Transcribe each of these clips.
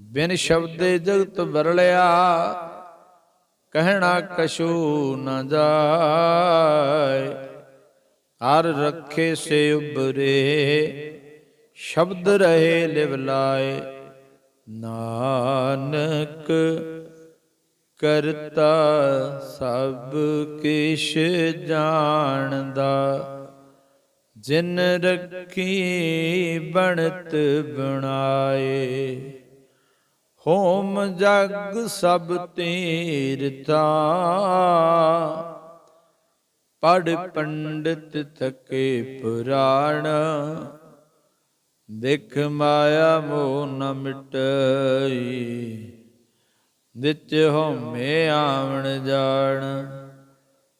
ਬਿਨ ਸ਼ਬਦੇ ਜਗਤ ਵਰਲਿਆ, ਕਹਿਣਾ ਕਛੂ ਨ ਜਾਏ। ਹਰ ਰੱਖੇ ਸੇ ਉਬਰੇ ਸ਼ਬਦ ਰਹੇ ਲਿਵ ਲਾਏ। ਨਾਨਕ ਕਰਤਾ ਸਭ ਕਿਛ ਜਾਣਦਾ, ਜਿਨ ਰੱਖੀ ਬਣਤ ਬਣਾਏ। ਹੋਮ ਜਗ ਸਭ ਤੀਰਤਾ ਪੜ ਪੰਡਿਤ ਥਕੇ ਪੁਰਾਣ, ਦੇਖ ਮਾਇਆ ਮੋਹ ਨ ਮਿਟਈ। ਵਿੱਚ ਹਉਮੈ ਆਵਣ ਜਾਣ,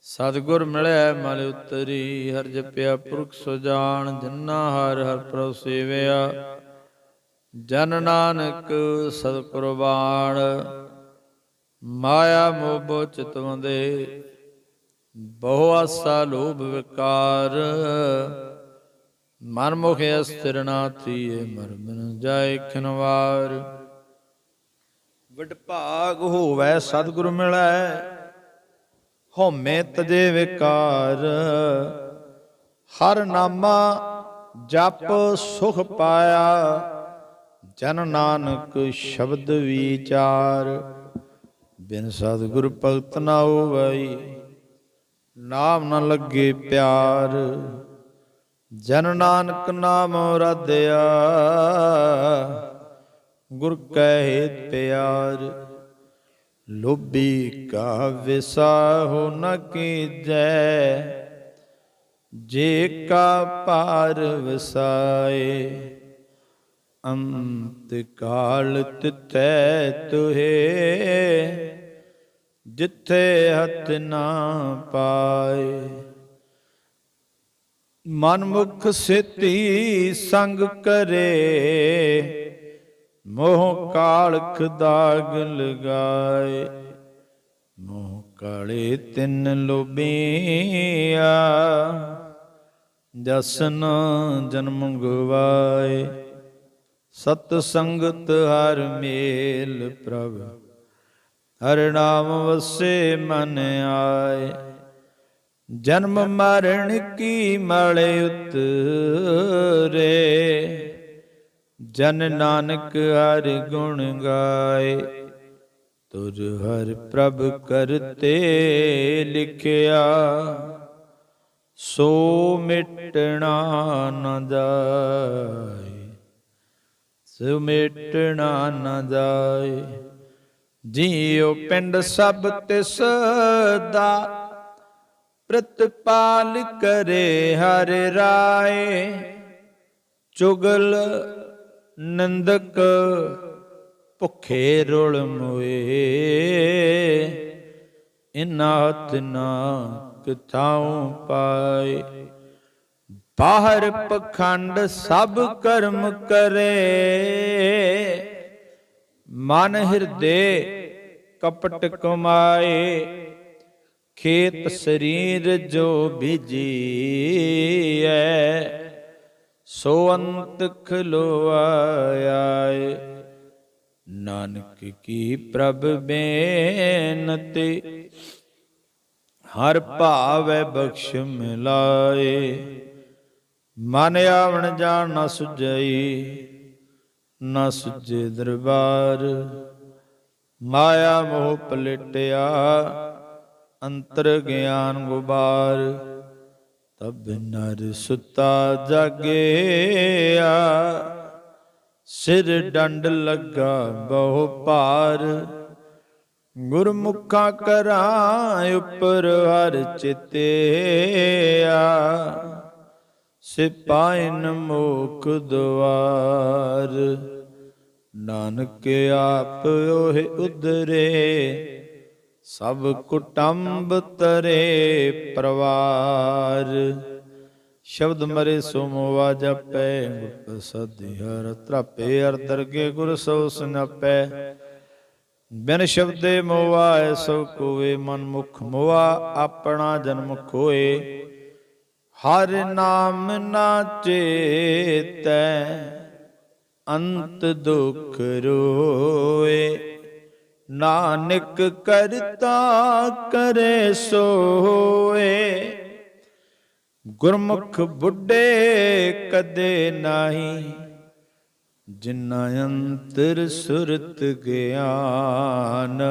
ਸਤਿਗੁਰ ਮਿਲਿਆ ਮਲ ਉਤਰੀ। ਹਰ ਜਪਿਆ ਪੁਰਖ ਸੁਜਾਨ ਜਿਨਾ ਹਰ ਹਰ ਪ੍ਰਭ ਸੇਵਿਆ। ਜਨ ਨਾਨਕ ਸਤ ਕੁਰਬਾਨ ਮਾਇਆ ਮੋਬੋ ਚਿਤਵੰਦੇ ਬਹੁ ਆਸਾ ਲੋਭ ਵਿਕਾਰ। ਮਨ ਮੁਖ ਅਸਥਿਰ ਨਾ ਥੀਏ, ਮਰਮਨ ਜਾਏ ਖਨਵਾਰ। ਵਡਭਾਗ ਹੋਵੈ, ਸਤਿਗੁਰ ਮਿਲੈ, ਹਉਮੈ ਤਜੇ ਵਿਕਾਰ। ਹਰ ਨਾਮਾ ਜਪ ਸੁਖ ਪਾਇਆ ਜਨ ਨਾਨਕ ਸ਼ਬਦ ਵਿਚਾਰ, ਬਿਨ ਸਤਿਗੁਰ ਭਗਤ ਨਾ ਹੋਵਈ, ਨਾਮ ਨਾ ਲੱਗੇ ਪਿਆਰ। ਜਨ ਨਾਨਕ ਨਾਮ ਰਦਿਆ ਗੁਰ ਕਹਿ ਪਿਆਰ। ਲੋਭੀ ਕਾ ਵਿਸਾਹੋ ਨ ਕੀਜੈ, ਜੇ ਕਾ ਪਾਰ ਵਸਾਏ। ਅੰਤ ਕਾਲ ਤਿਤੈ ਤੁਹੇ, ਜਿੱਥੇ ਹੱਥ ਨਾ ਪਾਏ। ਮਨ ਸਿੱਧੀ ਸੰਗ ਕਰੇ, ਮੋਹ ਕਾਲਖ ਦਾਗ ਲਗਾਏ। ਮੋਹ ਕਾਲੇ ਤਿੰਨ ਲੋਬੀਆ ਜਸਨ ਜਨਮ ਗਵਾਏ ਸਤ ਸੰਗਤ ਹਰ ਮੇਲ ਪ੍ਰਭ। ਹਰ ਨਾਮ ਵਸੇ ਮਨ ਆਏ। ਜਨਮ ਮਰਨ ਕੀ ਮਲ ਉਤਰੇ। ਜਨ ਨਾਨਕ ਹਰ ਗੁਣ ਗਾਏ। ਤੁਰ ਹਰ ਪ੍ਰਭ ਕਰਤੇ ਲਿਖਿਆ। ਸੋ ਮਿਟਣਾ ਨ ਜਾਏ। ਸੁਮੇਟਣਾ ਮਿਟਣਾ ਨ ਜਾਏ। ਜੀਉ ਪਿੰਡ ਸਭ ਤਿਸ ਦਾ ਪ੍ਰਤਪਾਲ ਕਰੇ ਹਰ ਰਾਏ। ਚੁਗਲ ਨੰਦਕ ਭੁਖੇ ਰੁਲ ਮੋਏ। ਇਨਾ ਤਨਾ ਕਿਥਾਉ ਪਾਏ। ਬਾਹਰ ਪਖੰਡ ਸਭ ਕਰਮ ਕਰੇ। ਮਨ ਹਿਰਦੇ ਕਪਟ ਕਮਾਏ, ਖੇਤ ਸਰੀਰ ਜੋ ਬੀਜੀਐ, ਸੋ ਅੰਤ ਖਲੋਆਏ ਨਾਨਕ ਕੀ ਪ੍ਰਭ ਬੇਨਤੀ, ਹਰ ਭਾਵੈ ਬਖਸ਼ ਮਿਲਾਏ। ਮਨ ਆਵਣ ਜਾਣ ਨ ਸੁਝਈ, ਨ ਸੁਝੇ ਦਰਬਾਰ। ਮਾਇਆ ਮੋਹ ਪਲਟਿਆ, ਅੰਤਰ ਗਿਆਨ ਗੁਬਾਰ। ਤਬ ਨਰ ਸੁਤਾ ਜਾਗਿਆ, ਸਿਰ ਡੰਡ ਲੱਗਾ ਬਹੁ ਭਾਰ। ਗੁਰਮੁਖਾਂ ਕਰਾਂ ਉਪਰ ਹਰ ਚਿਤਿਆ। ਸਿਪਾਇਨ ਮੋਖ ਦਵਾਰ। ਨਾਨਕ ਆਪ ਉਹੇ ਉਦਰੇ ਸਭ ਕੁਟੰਬ ਤਰੇ ਪਰਵਾਰ। ਸ਼ਬਦ ਮਰੇ ਸੋ ਮੋਵਾ ਜਪੈ ਗੁਰ ਪ੍ਰਸਾਦਿ ਹਰ ਤਰਾਪੇ ਹਰ ਦਰਗੇ ਗੁਰ ਸੋ ਸਨਪੈ। ਬਿਨ ਸ਼ਬਦੇ ਮੋਵਾ ਐਸੋ ਕੋਏ ਮਨ ਮੁਖ ਮੋਆ, ਆਪਣਾ ਜਨਮ ਖੋਏ। ਹਰ ਨਾਮ ਨਾ ਚੇਤੈ, ਅੰਤ ਦੁਖ ਰੋਏ। ਨਾਨਕ ਕਰਤਾ ਕਰੇ ਸੋਏ। ਗੁਰਮੁਖ ਬੁੱਢੇ ਕਦੇ ਨਾਹੀ ਜਿਨਾ ਅੰਤਰ ਸੁਰਤ ਗਿਆਨ।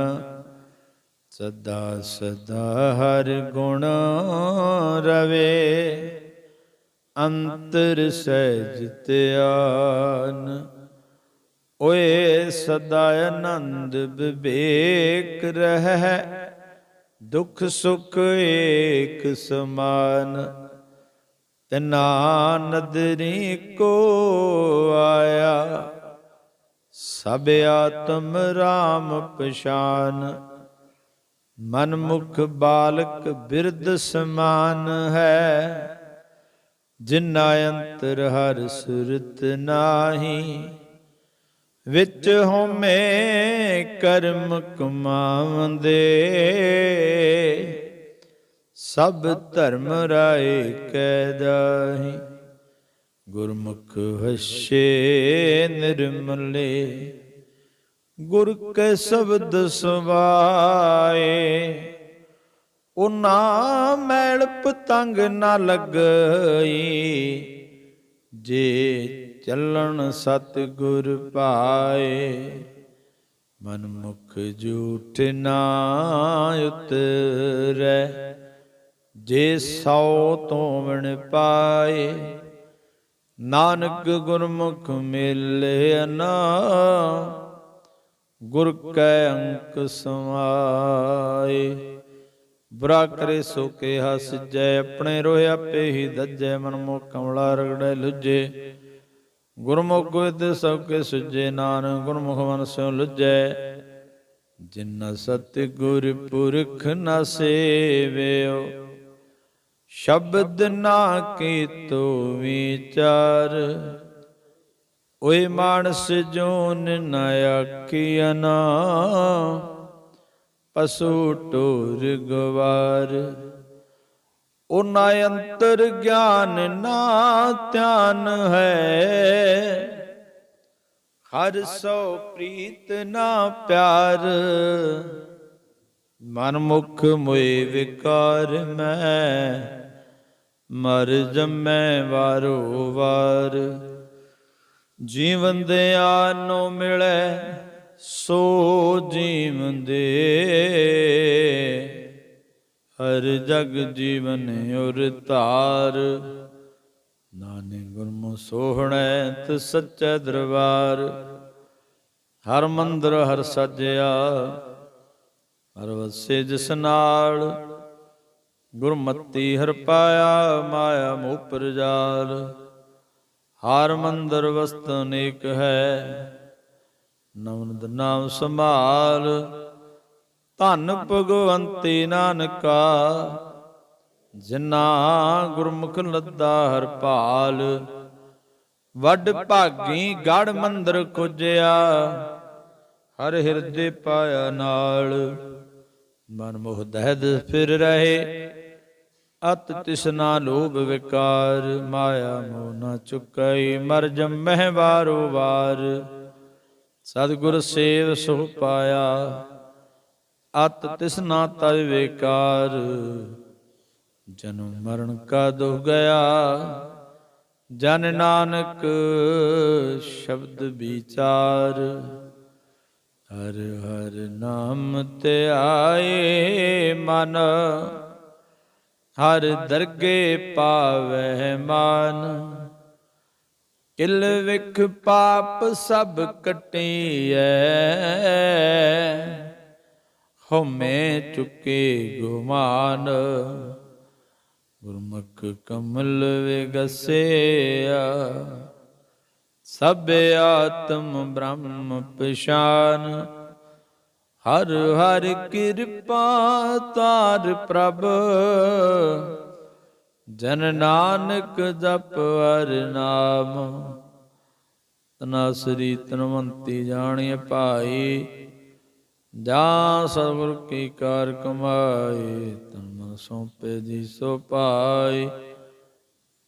ਸਦਾ ਸਦਾ ਹਰ ਗੁਣ ਰਵੇ। ਅੰਤਰ ਸਹਿਜ ਧਿਆਨ। ਓਏ ਸਦਾ ਆਨੰਦ ਵਿਵੇਕ ਰਹਿ। ਦੁਖ ਸੁਖ ਏਕ ਸਮਾਨ। ਤਨਾ ਨਦਰੀ ਕੋ ਆਇਆ। ਸਭ ਆਤਮ ਰਾਮ ਪਛਾਨ। ਮਨਮੁਖ ਬਾਲਕ ਬਿਰਧ ਸਮਾਨ ਹੈ ਜਿਨਾ ਅੰਤਰ ਹਰ ਸੁਰਤ ਨਾਹੀ। ਵਿੱਚ ਹਉਮੈ ਕਰਮ ਕਮਾਵੰਦੇ, ਸਭ ਧਰਮ ਰਾਏ ਕੈ ਦਾਹੀ। ਗੁਰਮੁਖ ਹਸੇ ਨਿਰਮਲੇ ਗੁਰ ਕੈ ਸ਼ਬਦ ਸਵਾਏ ਉਨਾ ਮੈਲ ਪਤੰਗ ਨਾ ਲੱਗਈ, ਜੇ ਚੱਲਣ ਸਤ ਗੁਰ ਪਾਏ ਮਨ ਮੁਖ ਝੂਠ ਨਾ ਉਤਰੈ, ਜੇ ਸੌ ਤੋਵਣ ਪਾਏ, ਨਾਨਕ ਗੁਰਮੁਖ ਮਿਲੇ ਨਾ ਗੁਰ ਕੈ ਅੰਕ ਸਮਾਏ। ਬੁਰਾ ਕਰੇ ਸੋ ਕੇ ਹਸ ਜੈ, ਆਪਣੇ ਰੋਹਿ ਆਪੇ ਹੀ ਦੱਜੈ, ਮਨ ਮੋ ਕਮਲਾ ਰਗੜੈ ਲੁਜੇ। ਗੁਰਮੁਖ ਵਿਦ ਸਭ ਕੇ ਸੁਜੇ, ਨਾਨਕ ਗੁਰਮੁਖ ਮਨ ਸਿਉ ਲੁਜੈ। ਜਿਨ ਸਤ ਗੁਰ ਪੁਰਖ ਨ ਸੇਵਿਓ, ਸ਼ਬਦ ਨਾ ਕੀਤੋ ਵਿਚਾਰ। ਓਏ ਮਾਨਸ ਜੋਨ ਨ ਆਖੀਨਾ ਪਸੂ ਟੋਰ ਗਵਾਰ ਉਨਾ ਅੰਤਰ ਗਿਆਨ ਨਾ ਧਿਆਨ ਹੈ। ਹਰ ਸੋ ਪ੍ਰੀਤ ਨਾ ਪਿਆਰ। ਮਨ ਮੁਖ ਮੋਏ ਵਿਕਾਰ ਮੈਂ। ਮਰ ਜਮੈ ਵਾਰੋ ਵਾਰ। ਜੀਵਨ ਦੇ ਆਨੋ ਮਿਲੈ, ਸੋ ਜੀਵਨ ਦੇ। ਹਰ ਜਗ ਜੀਵਨ ਉਰ ਧਾਰ, ਨਾਨਕ ਗੁਰਮੁ ਸੋਹਣੈ ਤ ਸੱਚੈ ਦਰਬਾਰ। ਹਰ ਮੰਦਰ, ਹਰ ਸਜਿਆ, ਹਰ ਵਸੇ ਜਿਸ ਨਾਲ, ਗੁਰਮਤੀ ਹਰ ਪਾਇਆ, ਮਾਇਆ ਮੋਹ ਪ੍ਰਜਾਲ। ਹਰ ਮੰਦਰ ਵਸਤ ਅਨੇਕ ਹੈ। ਨਵਨਦ ਨਾਮ ਸੰਭਾਲ। ਧੰਨ ਭਗਵੰਤੀ ਨਾਨਕਾ। ਜਿਨਾ ਗੁਰਮੁਖ ਲੱਦਾ ਹਰ ਭਾਲ। ਵੱਡ ਭਾਗੀ ਗੜ ਮੰਦਰ ਕੁਜਿਆ ਹਰ ਹਿਰਦੇ ਪਾਇਆ ਨਾਲ। ਮਨ ਮੋਹ ਦਹਿਦ ਫਿਰ ਰਹੇ। ਅਤ ਤਿਸਨਾ ਲੋਭ ਵਿਕਾਰ, ਮਾਇਆ ਮੋਹ ਨਾ ਚੁਕਈ ਮਰ ਜੰਮਹਿ ਵਾਰੋ ਵਾਰ। ਸਤਿਗੁਰ ਸੇਵ ਸੁਖ ਪਾਇਆ, ਅਤ ਤਿਸਨਾ ਤਜ ਵਿਕਾਰ। ਜਨਮ ਮਰਨ ਕਾ ਦੁਖ ਗਿਆ, ਜਨ ਨਾਨਕ ਸ਼ਬਦ ਵਿਚਾਰ। ਹਰ ਹਰ ਨਾਮ ਤੇ ਆਏ ਮਨ ਹਰ ਦਰਗੇ ਪਾਵਹਿ ਮਾਨ। ਕਿਲ ਵਿਖ ਪਾਪ ਸਭ ਕਟੀਐ। ਹਉਮੈ ਚੁਕੇ ਗੁਮਾਨ। ਗੁਰਮੁਖ ਕਮਲ ਵਿਗਸਿਆ। ਸਭ ਆਤਮ ਬ੍ਰਹਮ ਪਛਾਨ। ਹਰ ਹਰ ਕਿਰਪਾ ਤਾਰ ਪ੍ਰਭ। ਜਨ ਨਾਨਕ ਜਪ ਹਰ ਨਾਮ। ਤਨਾਸਰੀ ਤਨਵੰਤੀ ਜਾਣਿ ਭਾਈ। ਜਾ ਸਤਿਗੁਰ ਕੀ ਕਾਰ ਕਮਾਏ ਤਨ ਮਨ ਸੌਂਪੇ ਜੀ ਸੋ ਪਾਈ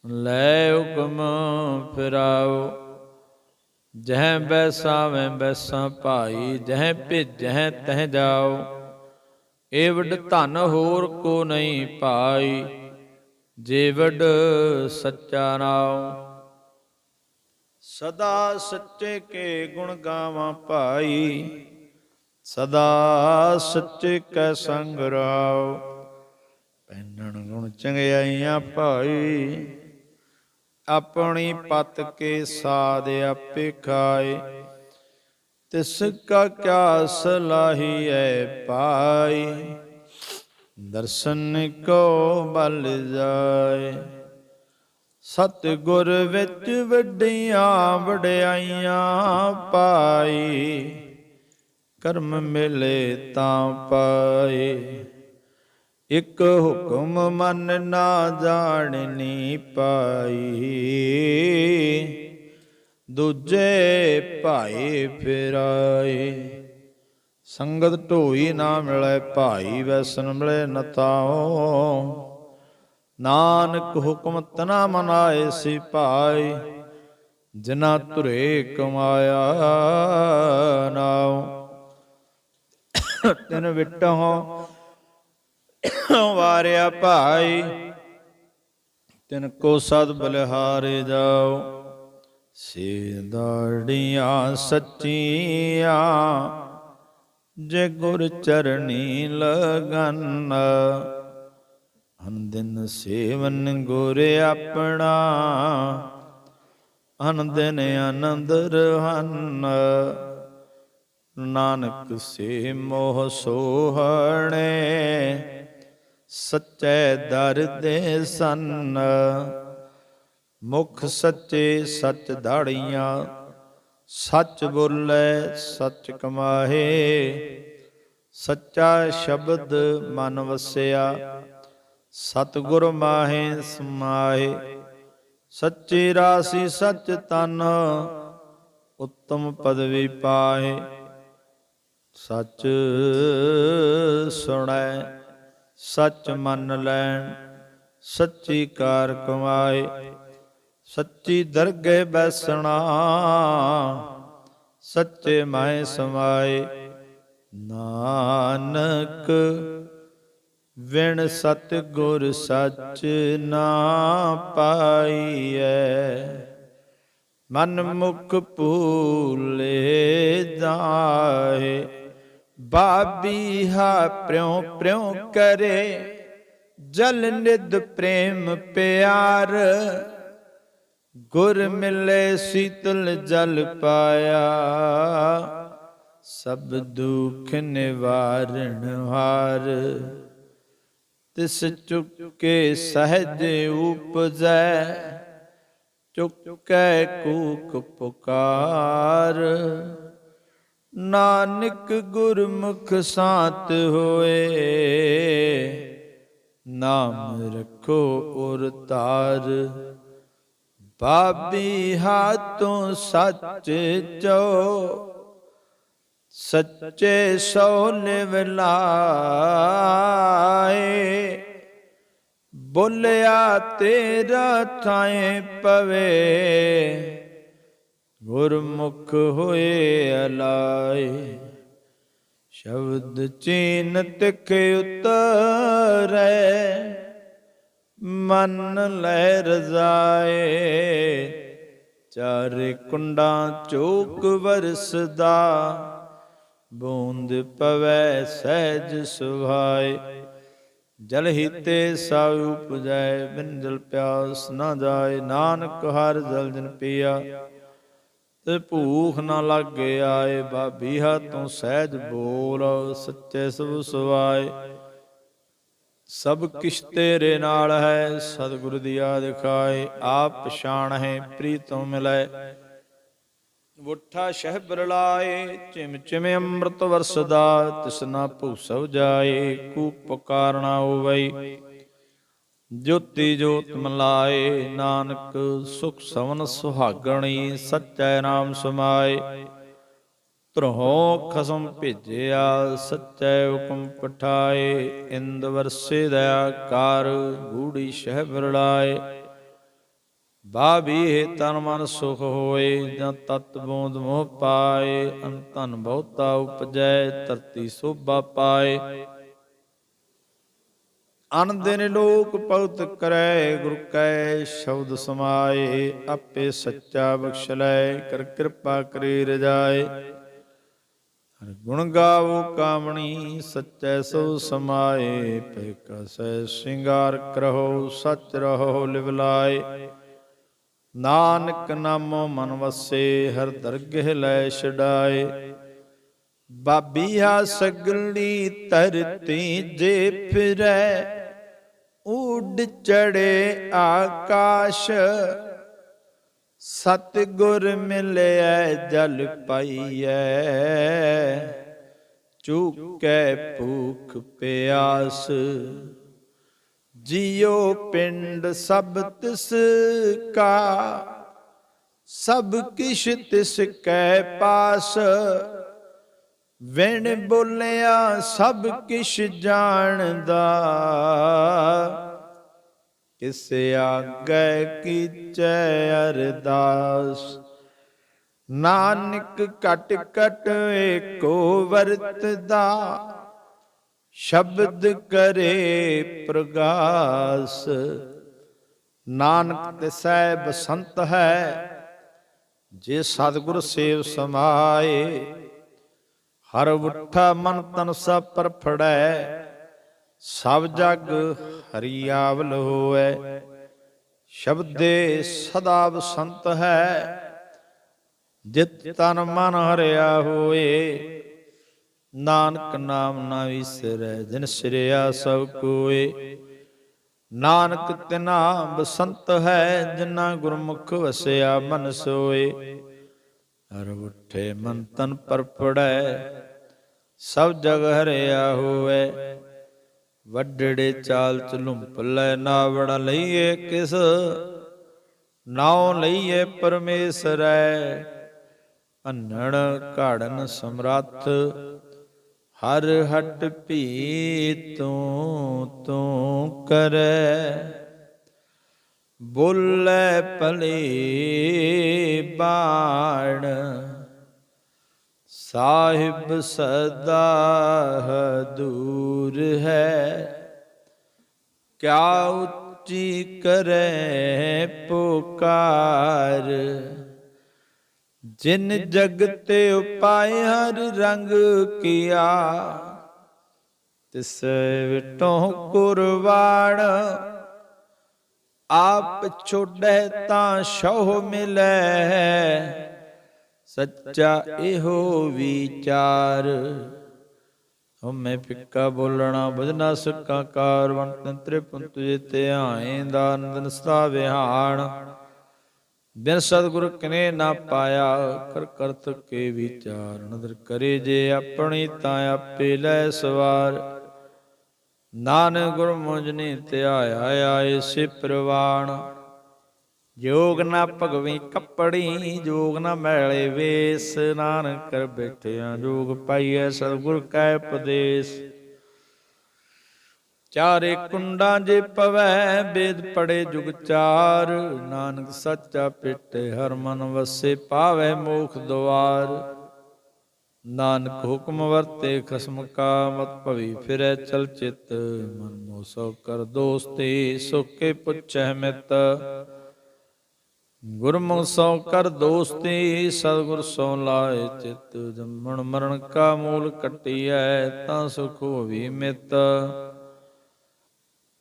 ਲੈ ਹੁਕਮ ਫਿਰਾਓ। ਜਹ ਬੈਸਾਵੇਂ ਬੈਸਾ ਭਾਈ, ਜਹ ਭੇਜਹਿ ਤਹ ਜਾਓ। ਏ ਵੱਡ ਧਨ ਹੋਰ ਕੋ ਨਹੀਂ ਪਾਈ ਜੇ ਵੱਡ ਸੱਚਾ ਨਾਮ ਸਦਾ ਸੱਚੇ ਕੇ ਗੁਣ ਗਾਵਾਂ ਭਾਈ, ਸਦਾ ਸੱਚੇ ਕੈ ਸੰਗ ਰਾਓ ਪੈਨਣ ਗੁਣ ਚੰਗਿਆਈਆਂ ਭਾਈ ਆਪਣੀ ਪਤ ਕੇ ਸਾਧ ਆਪੇ ਖਾਏ। ਤਿਸ ਕਾ ਕਿਆ ਸਲਾਹੀ ਐ ਪਾਈ ਦਰਸ਼ਨ ਕੋ ਬਲ ਜਾਏ। ਸਤ ਗੁਰ ਵਿੱਚ ਵੱਡੀਆਂ ਵਡਿਆਈਆਂ ਪਾਈ ਕਰਮ ਮਿਲੇ ਤਾਂ ਪਾਏ। ਇਕ ਹੁਕਮ ਮਨ ਨਾ ਜਾਣਨੀ ਪਾਈ। ਦੂਜੇ ਭਾਈ ਫਿਰਾਏ। ਸੰਗਤ ਢੋਈ ਨਾ ਮਿਲੇ, ਭਾਈ ਵੈਸਨ ਮਿਲੇ ਨਤਾਓ ਨਾਨਕ ਹੁਕਮ ਤਨਾ ਮਨਾਏ ਸੀ ਭਾਈ ਜਿਨਾ ਤੁਰੇ ਕਮਾਇਆ ਨਾਉ। ਤਿਨ ਵਿਟਹੁ ਵਾਰਿਆ ਭਾਈ, ਤਿਨ ਕੋ ਸਦ ਬਲਿਹਾਰੇ ਜਾਓ। ਸੇ ਦਾੜੀਆਂ ਸੱਚੀਆਂ, ਜੇ ਗੁਰ ਚਰਣੀ ਲਗਨ ਹਨ ਦਿਨ ਸੇਵਨ ਗੁਰ ਆਪਣਾ ਹਨ ਦਿਨ ਆਨੰਦ ਰਹਨ। ਨਾਨਕ ਸੇ ਮੋਹ ਸੋਹਣੇ ਸੱਚੇ ਦਰ ਦੇ ਸੰਨ। ਮੁਖ ਸੱਚੇ ਸੱਚ ਦਾੜੀਆਂ, ਸੱਚ ਬੋਲੇ, ਸੱਚ ਕਮਾਹੇ। ਸੱਚਾ ਸ਼ਬਦ ਮਨ ਵਸਿਆ, ਸਤਿਗੁਰ ਮਾਹੇ ਸਮਾਏ ਸੱਚੀ ਰਾਸੀ ਸੱਚ ਤਨ, ਉੱਤਮ ਪਦਵੀ ਪਾਏ ਸੱਚ ਸੁਣੈ। ਸੱਚ ਮੰਨ ਲੈਣ, ਸੱਚੀ ਕਾਰ ਕਮਾਏ, ਸੱਚੀ ਦਰਗਹਿ ਬੈਸਣਾ, ਸੱਚੇ ਮਾਇ ਸਮਾਏ। ਨਾਨਕ ਵਿਣ ਸਤ ਗੁਰ ਸੱਚ ਨਾ ਪਾਈਐ, ਮਨ ਮੁਖ ਭੂਲੇ ਦਾਏ ਬਾਬੀ ਹਾ ਪ੍ਰਿਉ ਪ੍ਰਿਉ ਕਰੇ, ਜਲ ਨਿਦ ਪ੍ਰੇਮ ਪਿਆਰ। ਗੁਰ ਮਿਲੇ ਸੀਤਲ ਜਲ ਪਾਇਆ, ਸਭ ਦੁਖ ਨਿਵਾਰਣ ਹਾਰ। ਤਿਸ ਚੁੱਕੇ ਸਹਿਜ ਉਪਜੈ, ਚੁੱਕੈ ਕੂਕ ਪੁਕਾਰ। ਨਾਨਕ ਗੁਰਮੁਖ ਸਾਤ ਹੋਏ, ਨਾਮ ਰੱਖੋ ਉਰ ਤਾਰ। ਬਾਬੀ ਹਾਤੋਂ ਸੱਚ ਚੋ, ਸੱਚੇ ਸੋ ਨਿਵਲਾਏ ਬੋਲਿਆ ਤੇਰਾ ਥਾਏ ਪਵੇ ਗੁਰਮੁਖ ਹੋਏ ਅਲਾਏ। ਸ਼ਬਦ ਚੀਨ ਤਿਖ ਉਤਰੈ, ਮਨ ਲੈ ਰਜ਼ਾਏ। ਚਾਰੇ ਕੁੰਡਾਂ ਚੋਕ ਵਰਸਦਾ, ਬੂੰਦ ਪਵੈ ਸਹਿਜ ਸੁਭਾਏ ਜਲ ਹੀਤੇ ਸਭ ਉਪਜੈ ਬਿਨ ਜਲ ਪਿਆਸ ਨਾ ਜਾਏ, ਨਾਨਕ ਹਰ ਜਲ ਜਨ ਪੀਆ। ਤੇ ਭੂਖ ਨਾ ਲਾਗੇ ਆਏ ਬਾਬੀ ਹੱਥੋਂ ਸਹਿਜ ਬੋਲ ਸੱਚੇ ਸਭ ਸੁਆਏ ਸਭ ਕਿਛ ਤੇਰੇ ਨਾਲ ਹੈ, ਸਤਿਗੁਰ ਦੀ ਆ ਦਿਖਾਏ ਆਪ ਪਛਾਣ ਹੈ, ਪ੍ਰੀਤੋਂ ਮਿਲੈ। ਵੁੱਠਾ ਸ਼ਹਿ ਬਰਲਾਏ ਚਿਮ ਚਿਮ ਅੰਮ੍ਰਿਤ ਵਰਸਦਾ ਤਿਸਨਾ ਭੂਸਵ ਜਾਏ, ਕੂ ਪੁਕਾਰਣਾ ਹੋਵਈ ਜੋਤੀ ਜੋਤ ਮਲਾਏ, ਨਾਨਕ ਸੁਖ ਸਵਨ ਸੁਹਾਗਣੀ, ਸੱਚੈ ਨਾਮ ਸਮਾਏ। ਧਰੋ ਖਸਮ ਭੇਜਿਆ, ਸੱਚੈ ਹੁਕਮ ਪਠਾਏ। ਇੰਦ ਵਰਸੇ ਦਇਆ ਕਾਰ, ਗੂੜੀ ਸ਼ਹਿਬਰ ਲਾਏ ਬਾਬੀ ਤਨ ਮਨ ਸੁਖ ਹੋਏ, ਜਾਂ ਤਤ ਬੋਂਦ ਮੋਹ ਪਾਏ। ਅੰਤਨ ਬਹੁਤਾ ਉਪਜੈ, ਧਰਤੀ ਸੋਭਾ ਪਾਏ। ਅਣਦਿਨ ਲੋਕ ਪਉਤ ਕਰੈ, ਗੁਰ ਕੈ ਸ਼ਬਦ ਸਮਾਏ, ਆਪੇ ਸੱਚਾ ਬਖਸ਼ ਲੈ, ਕਰ ਕਿਰਪਾ ਕਰੀ ਰਜਾਏ। ਹਰ ਗੁਣ ਗਾਵੋ ਕਾਮਣੀ, ਸੱਚੈ ਸੋ ਸਮਾਏ ਪੈ ਕਸੈ ਸ਼ਿੰਗਾਰ ਕਰੋ ਸਚ ਰਹੋ ਲਿਵਲਾਏ ਨਾਨਕ ਨਾਮੋ ਮਨ ਵਸੇ, ਹਰ ਦਰਗਹਿ ਲੈ ਛਡਾਏ। ਬਾਬੀਆ ਸਗਲੀ ਧਰਤੀ ਜੇ ਫਿਰੈ ਉੱਡ ਚੜੇ ਆਕਾਸ਼। ਸਤ ਗੁਰ ਮਿਲਿਆ ਜਲ ਪਾਈਐ। ਚੁਕੈ ਭੂਖ ਪਿਆਸ। ਜਿਉ ਪਿੰਡ ਸਭ ਤਿਸ ਕਾ। ਸਭ ਕਿਛ ਤਿਸ ਕੈ ਪਾਸ। ਵਿਣ ਬੋਲਿਆ ਸਭ ਕਿਛ ਜਾਣਦਾ। ਕਿਸ ਆਗੈ ਕੀਚੈ ਅਰਦਾਸ। ਨਾਨਕ ਕਟ ਕਟ ਏਕੋ ਵਰਤਦਾ, ਸ਼ਬਦ ਕਰੇ ਪ੍ਰਗਾਸ। ਨਾਨਕ ਤਿਸੈ ਬਸੰਤ ਹੈ, ਜੇ ਸਤਿਗੁਰ ਸੇਵ ਸਮਾਏ ਹਰ ਉਠਾ ਮਨ ਤਨ ਸਭ ਪਰ ਫੜੈ, ਸਭ ਜਗ ਹਰੀਆਵਲ ਹੋਐ। ਸ਼ਬਦੇ ਸਦਾ ਬਸੰਤ ਹੈ, ਜਿਤ ਤਨ ਮਨ ਹਰਿਆ ਹੋਏ। ਨਾਨਕ ਨਾਮ ਨਾ ਵਿਸਰੈ, ਜਿਨ ਸਿਰਿਆ ਸਭ ਕੋਏ। ਨਾਨਕ ਤਿਨਾ ਬਸੰਤ ਹੈ ਜਿਨਾ ਗੁਰਮੁਖ ਵਸਿਆ ਮਨ ਸੋਏ। ਹਰ ਉਠੇ ਮਨ ਤਨ ਪਰ ਸਭ ਜਗ ਹਰਿਆ ਹੋਵੇ। ਵੱਡੜੇ ਚਾਲ ਚਲੁੰਪ ਲੈ ਨਾਵੜ ਲਈਏ ਕਿਸ, ਨਾਉ ਲਈਏ ਪਰਮੇਸ਼ਰੈ। ਅੰਨਣ ਘਾੜਨ ਸਮਰੱਥ, ਹਰ ਹਟ ਭੀ ਤੂੰ ਤੂੰ ਕਰੈ। ਬੋਲੇ ਭਲੇ ਬਾਣ। ਸਾਹਿਬ ਸਦਾ ਦੂਰ ਹੈ, ਕਿਆ ਉੱਚੀ ਕਰੇ ਪੁਕਾਰ। ਜਿਨ ਜਗ ਉਪਾਏ ਹਰ ਰੰਗ ਕੀਆ, ਤਿਸ ਵਿਟੋਂ ਕੁਰਵਾਣ ਆਪ ਛੋੜੈ ਤਾਂ ਸ਼ਹੁ ਮਿਲੈ। ਸੱਚਾ ਇਹੋ ਵਿਚਾਰ। ਹਉਮੈ ਫਿੱਕਾ ਬੋਲਣਾ ਬਜਨਾ ਸੁਕਾ ਕਾਰ ਵੰਤਨ ਤ੍ਰਿਪੰਤ ਜੇ ਧਿਆਏ ਦਾ ਨੰਦਨ ਸਦਾ ਵਿਹਾਣ ਬਿਨ ਸਤਿਗੁਰ ਕਨੇ ਨਾ ਪਾਇਆ, ਕਰ ਕਰਤ ਕੇ ਵਿਚਾਰ। ਨਦਰ ਕਰੇ ਜੇ ਆਪਣੀ ਤਾਂ ਆਪੇ ਲੈ ਸਵਾਰ। ਨਾਨਕ ਗੁਰ ਮੁਝਨੇ ਧਿਆਇਆ ਆਏ ਸੇ ਪ੍ਰਵਾਣ। ਜੋਗ ਨਾ ਭਗਵੀ ਕੱਪੜੀ, ਜੋਗ ਨਾ ਮੈਲੇ ਵੇਸ। ਨਾਨਕ ਕਰ ਬੈਠਿਆ ਜੋਗ ਪਾਈਐ ਸਤਿਗੁਰ ਕੈ ਉਪਦੇਸ਼। ਚਾਰੇ ਕੁੰਡਾਂ ਜੇ ਪਵੈ, ਬੇਦ ਪੜੇ ਜੁਗ ਚਾਰ। ਨਾਨਕ ਸੱਚਾ ਪਿੱਟੇ ਹਰ ਮਨ ਵਸੇ, ਪਾਵੇ ਮੋਖ ਦੁਆਰ। ਨਾਨਕ ਹੁਕਮ ਵਰਤੇ, ਖਸਮ ਕਾ ਮਤ ਭਵੀ ਫਿਰੈ ਚਲ ਚਿਤ। ਮਨ ਮੋਸੋ ਕਰ ਦੋਸਤੀ, ਸੁਖੇ ਪੁੱਛੈ ਮਿਤ। ਗੁਰਮੁਖ ਸੋ ਕਰ ਦੋਸਤੀ, ਸਤਿਗੁਰ ਸੋ ਲਾਏ ਚਿਤ। ਜੰਮਣ ਮਰਨ ਕਾ ਮੂਲ ਕਟਿਐ, ਤਾਂ ਸੁਖ ਹੋਵੀ ਮਿਤ।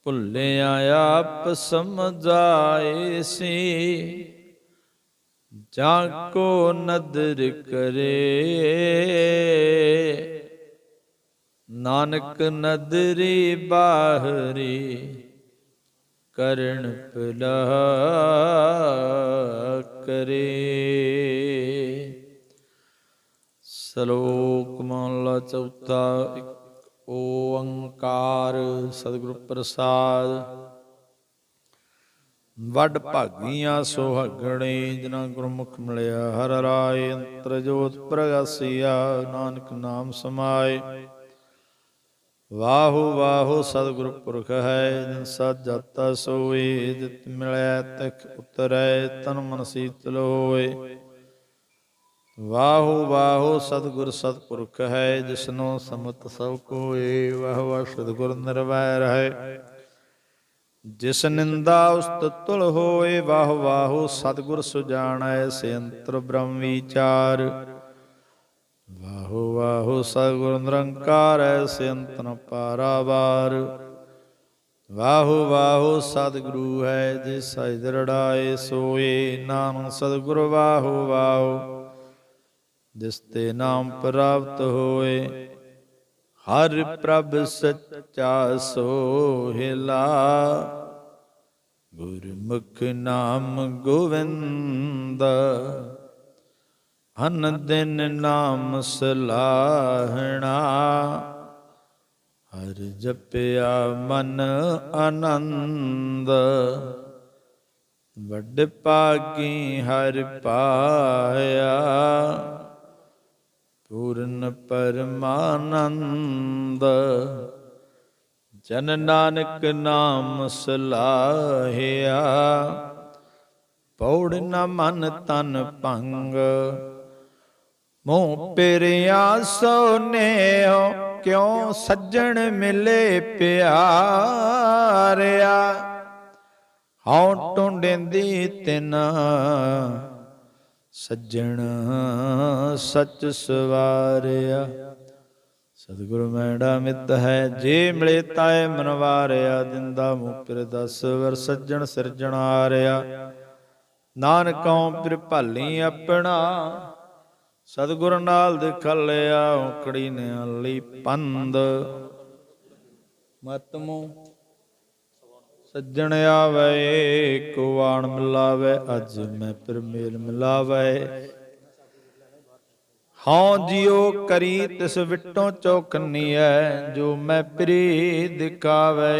ਭੁੱਲਿਆ ਆਪ ਸਮਝਾਏ ਸੀ ਜਾ ਕੋ ਨਦਰ ਕਰੇ। ਨਾਨਕ ਨਦਰੀ ਬਾਹਰੀ ਕਰਨ ਭਲਾ ਕਰੇ। ਸ਼ਲੋਕ ਮਹਲਾ ਚੌਥਾ, ਇੱਕ ਓੰਕਾਰ, ਸਤਿਗੁਰ ਪ੍ਰਸਾਦ। ਵੱਡ ਭਾਗੀਆਂ ਸੁਹਾਗਣੇ, ਜਿਨ੍ਹਾਂ ਗੁਰਮੁਖ ਮਿਲਿਆ, ਹਰ ਰਾਏ ਅੰਤਰ ਜੋਤ ਪ੍ਰਗਾਸੀਆ, ਨਾਨਕ ਨਾਮ ਸਮਾਏ। ਵਾਹੋ ਵਾਹੋ, ਸਤਿਗੁਰ ਪੁਰਖ ਹੈ, ਜਿਨ ਸਤ ਜਾਤਾ ਸੋਏ, ਜਿਤ ਮਿਲਿਆ ਤਖ ਉਤਰੈ, ਤਨ ਮਨ ਸੀਤਲ ਹੋਏ ਵਾਹੋ ਵਾਹੋ, ਸਤਿਗੁਰ ਸਤਿਪੁਰਖ ਹੈ, ਜਿਸਨੋ ਸਮਤ ਸਭ ਕੋਏ ਵਾਹ ਵਾਹ ਸਤਿਗੁਰ ਨਿਰਵੈਰ ਹੈ। ਜਿਸ ਨਿੰਦਾ ਉਸਤ ਤੁਲ ਹੋਏ, ਵਾਹ ਵਾਹੋ ਸਤਿਗੁਰ ਸੁਜਾਣੈ ਸੇ ਅੰਤਰ ਬ੍ਰਹਮ ਵਿਚਾਰ। ਵਾਹੋ ਵਾਹੋ ਸਤਿਗੁਰ ਨਿਰੰਕਾਰ ਐਸੇ ਅੰਤ ਪਾਰਾਵਾਰ। ਵਾਹੋ ਵਾਹੋ ਸਤਿਗੁਰੂ ਹੈ ਜੇ ਸਜ ਰੜਾਏ ਸੋਏ ਨਾਮ ਸਤਿਗੁਰ ਵਾਹੋ ਵਾਹੋ, ਜਿਸ ਤੇ ਨਾਮ ਪ੍ਰਾਪਤ ਹੋਏ। ਹਰ ਪ੍ਰਭ ਸੱਚਾ ਸੋਹਿਲਾ। ਗੁਰਮੁਖ ਨਾਮ ਗੋਵਿੰਦ ਹਨ ਦਿਨ ਨਾਮ ਸਲਾਹਣਾ। ਹਰ ਜਪਿਆ ਮਨ ਆਨੰਦ, ਵੱਡ ਪਾਗੀ ਹਰ ਪਾਇਆ। ਪੂਰਨ ਪਰਮਾਨੰਦ। ਜਨ ਨਾਨਕ ਨਾਮ ਸਲਾਹਿਆ। ਪੌੜ ਨ ਮਨ ਤਨ ਭੰਗ। ਮੂੰਹ ਪੇਰਿਆ ਸੋਨੇਓ, ਕਿਉ ਸੱਜਣ ਮਿਲੇ ਪਿਆਰਿਆ। ਹਉ ਟੁੰਡਿੰਦੀ ਤਿਨ ਸੱਜਣ ਸੱਚ ਸਵਾਰਿਆ। ਸਤਿਗੁਰ ਮੈੜਾ ਮਿੱਤ ਹੈ, ਜੇ ਮਿਲੇ ਤਾਏ ਮਨ ਵਾਰਿਆ ਦਿੰਦਾ ਮੂੰਹ ਪਿਰ ਦਸ ਵਰ ਸੱਜਣ ਸਿਰਜਣਾਰਿਆ ਨਾਨਕੋਂ ਪਿਰ ਭਾਲੀ ਆਪਣਾ। ਸਤਿਗੁਰ ਨਾਲ ਦਿਖਲਿਆ, ਔਕੜੀ ਨੇ ਲਈ ਪੰਦ ਮਤਮੂ ਸੱਜਣ ਆਵੇ ਕੁਵਾਣ ਮਿਲਾਵੇ, ਅੱਜ ਮੈਂ ਫਿਰ ਮੇਲ ਮਿਲਾਵੇ। ਹਉ ਜਿਉ ਕਰੀ ਤਿਸ ਵਿਟੋਂ ਚੌਕਨੀਐ ਜੋ ਮੈਂ ਪ੍ਰੀਤ ਕਾਵੇ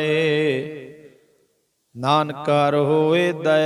ਨਾਨਕਾਰ ਹੋਏ ਦਇਆ